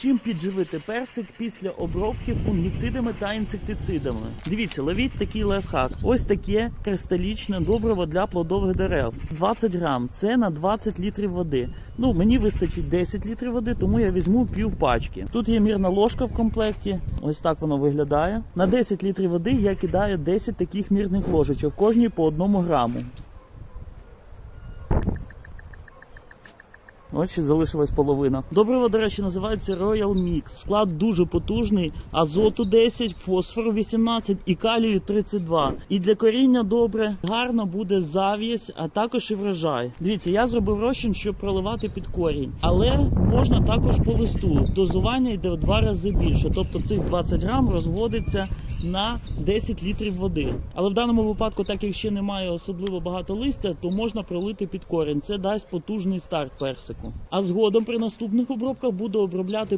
Чим підживити персик після обробки фунгіцидами та інсектицидами? Дивіться, ловіть такий лайфхак. Ось таке кристалічне добриво для плодових дерев. 20 грам. Це на 20 літрів води. Ну мені вистачить 10 літрів води, тому я візьму пів пачки. Тут є мірна ложка в комплекті. Ось так воно виглядає. На 10 літрів води я кидаю 10 таких мірних ложечок, кожній по одному граму. Ось ще залишилась половина. Добриво, до речі, називається Royal Mix. Склад дуже потужний: азоту 10, фосфору 18 і калію 32. І для коріння добре, гарно буде зав'язь, а також і врожай. Дивіться, я зробив розчин, щоб проливати під корінь, але можна також по листу. Дозування йде в два рази більше. Тобто цих 20 грам розводиться на 10 літрів води. Але в даному випадку, так як ще немає особливо багато листя, то можна пролити під корінь. Це дасть потужний старт персику. А згодом при наступних обробках буду обробляти